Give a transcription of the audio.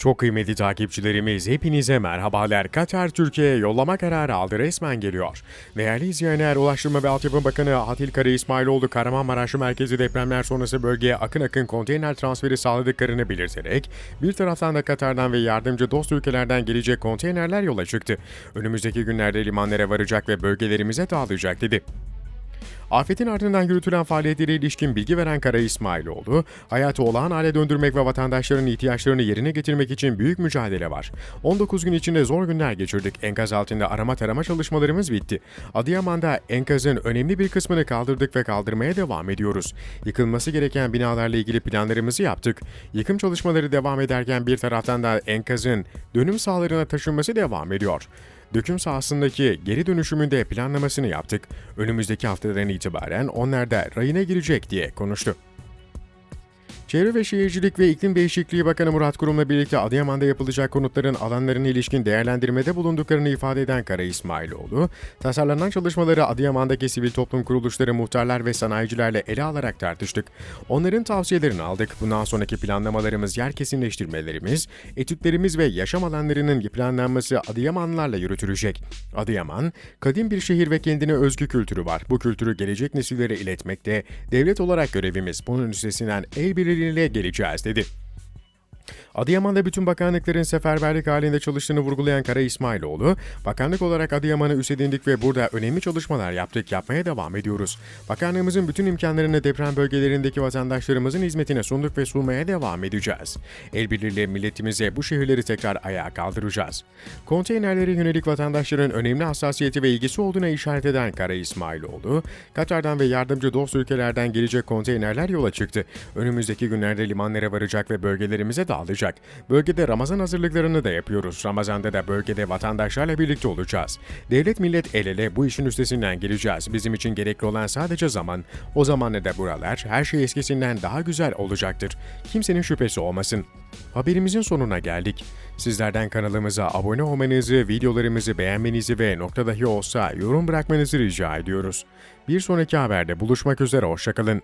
Çok kıymetli takipçilerimiz hepinize merhabalar. Katar Türkiye'ye yollama kararı aldı resmen geliyor. Değerli izleyenler Ulaştırma ve Altyapı Bakanı Atil Kara İsmailoğlu Kahramanmaraş merkezi depremler sonrası bölgeye akın akın konteyner transferi sağladıklarını belirterek bir taraftan da Katar'dan ve yardımcı dost ülkelerden gelecek konteynerler yola çıktı. Önümüzdeki günlerde limanlara varacak ve bölgelerimize dağılacak dedi. Afetin ardından yürütülen faaliyetlere ilişkin bilgi veren Kara İsmailoğlu, hayatı olağan hale döndürmek ve vatandaşların ihtiyaçlarını yerine getirmek için büyük mücadele var. 19 gün içinde zor günler geçirdik. Enkaz altında arama tarama çalışmalarımız bitti. Adıyaman'da enkazın önemli bir kısmını kaldırdık ve kaldırmaya devam ediyoruz. Yıkılması gereken binalarla ilgili planlarımızı yaptık. Yıkım çalışmaları devam ederken bir taraftan da enkazın dönüm sahalarına taşınması devam ediyor. Döküm sahasındaki geri dönüşümünde planlamasını yaptık. Önümüzdeki haftadan itibaren onlar da rayına girecek diye konuştu. Çevre ve Şehircilik ve İklim Değişikliği Bakanı Murat Kurum'la birlikte Adıyaman'da yapılacak konutların alanlarına ilişkin değerlendirmede bulunduklarını ifade eden Kara İsmailoğlu, tasarlanan çalışmaları Adıyaman'daki sivil toplum kuruluşları, muhtarlar ve sanayicilerle ele alarak tartıştık. Onların tavsiyelerini aldık. Bundan sonraki planlamalarımız yer kesinleştirmelerimiz, etütlerimiz ve yaşam alanlarının planlanması Adıyamanlılarla yürütülecek. Adıyaman, kadim bir şehir ve kendine özgü kültürü var. Bu kültürü gelecek nesillere iletmekte devlet olarak görevimiz. Bunun üstesinden el birliğiyle geleceğiz dedi. Adıyaman'da bütün bakanlıkların seferberlik halinde çalıştığını vurgulayan Kara İsmailoğlu, bakanlık olarak Adıyaman'ı üstlendik ve burada önemli çalışmalar yaptık, yapmaya devam ediyoruz. Bakanlığımızın bütün imkanlarını deprem bölgelerindeki vatandaşlarımızın hizmetine sunduk ve sunmaya devam edeceğiz. El birliğiyle milletimize bu şehirleri tekrar ayağa kaldıracağız. Konteynerlere yönelik vatandaşların önemli hassasiyeti ve ilgisi olduğuna işaret eden Kara İsmailoğlu, Katar'dan ve yardımcı dost ülkelerden gelecek konteynerler yola çıktı. Önümüzdeki günlerde limanlara varacak ve bölgelerimize dağılacak. Bölgede Ramazan hazırlıklarını da yapıyoruz. Ramazan'da da bölgede vatandaşlarla birlikte olacağız. Devlet millet el ele bu işin üstesinden geleceğiz. Bizim için gerekli olan sadece zaman. O zamanla da buralar her şey eskisinden daha güzel olacaktır. Kimsenin şüphesi olmasın. Haberimizin sonuna geldik. Sizlerden kanalımıza abone olmanızı, videolarımızı beğenmenizi ve nokta dahi olsa yorum bırakmanızı rica ediyoruz. Bir sonraki haberde buluşmak üzere, hoşçakalın.